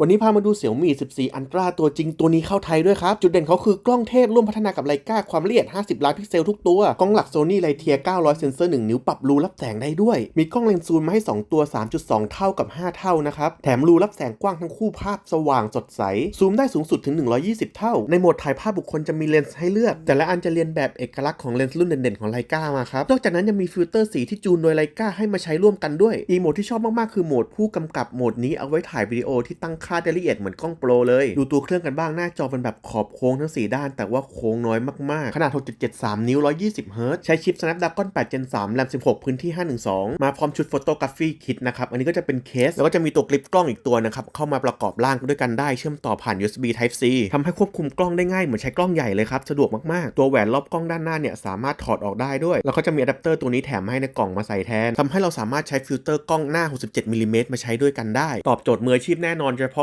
วันนี้พามาดูเสี่ยวมี่14อันตราตัวจริงตัวนี้เข้าไทยด้วยครับ จุดเด่นเขาคือกล้องเทพร่วมพัฒนากับไลกาความละเอียด 50 ล้านพิกเซลทุกตัว กล้องหลักโซนี่ไลเทีย900 เซนเซอร์ 1 นิ้วปรับรูรับแสงได้ด้วย มีกล้องเลนส์ซูมมาให้ 2 ตัว 3.2 เท่ากับ 5 เท่านะครับ แถมรูรับแสงกว้างทั้งคู่ภาพสว่างสดใส ซูมได้สูงสุดถึง 120 เท่า ในโหมดถ่ายภาพบุคคลจะมีเลนส์ให้เลือก แต่ละอันจะเรียนแบบเอกลักษณ์ของเลนส์รุ่นเด่นๆของไลกามาครับนอกจากนั้นยังมีฟิลเตอร์สีที่จูนโดยไลกาให้มาใช้ร่วมกันด้วยอีโหมดที่ชอบมากๆคือโหมดผู้กำกับโหมดนี้เอาไว้ถ่ายวิดีโอที่ตั้งค่าได้ละเอียดเหมือนกล้องโปรเลย ดูตัวเครื่องกันบ้างหน้าจอเป็นแบบขอบโค้งทั้ง 4 ด้าน แต่ว่าโค้งน้อยมากๆ ขนาด 6.73 นิ้ว 120 เฮิรตซ์ใช้ชิป Snapdragon 8 Gen 3แรม16 พื้นที่ 512 มาพร้อมชุด Photography Kit นะครับ อันนี้ก็จะเป็นเคส แล้วก็จะมีตัวกลิปกล้องอีกตัวนะครับ เข้ามาประกอบร่างด้วยกันได้เชื่อมต่อผ่าน USB Type C ทำให้ควบคุมกล้องได้ง่ายเหมือนใช้กล้องใหญ่เลยครับ สะดวกมากๆ ตัวแหวนรอบกล้องด้านหน้าเนี่ยสามารถถอดออกได้ด้วย แล้วก็จะมีอะแดปเตอร์ตัวนี้แถมให้ในกล่องมาใส่แทนทำให้เราสามารถใช้ฟิลเตอร์กล้องหน้า 67มิลลิเมตรมาใช้ด้วยกันได้ ตอบโจทย์มืออาชีพแน่นอนเฉพาะ